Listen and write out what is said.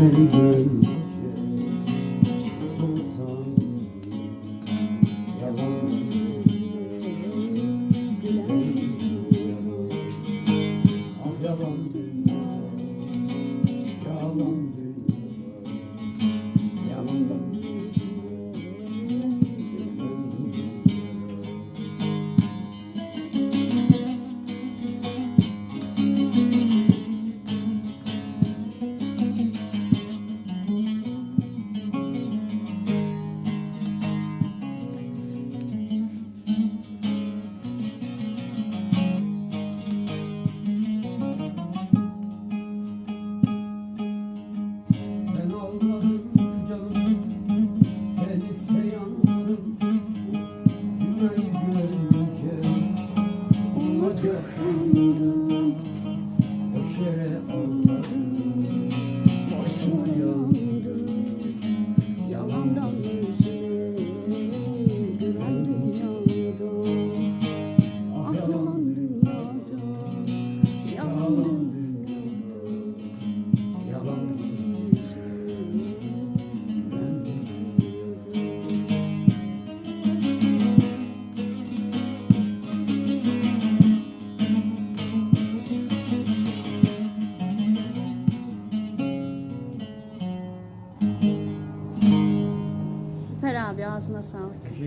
beni gör gölge Unutacaksın da Süper abi ağzına sağlık. Teşekkür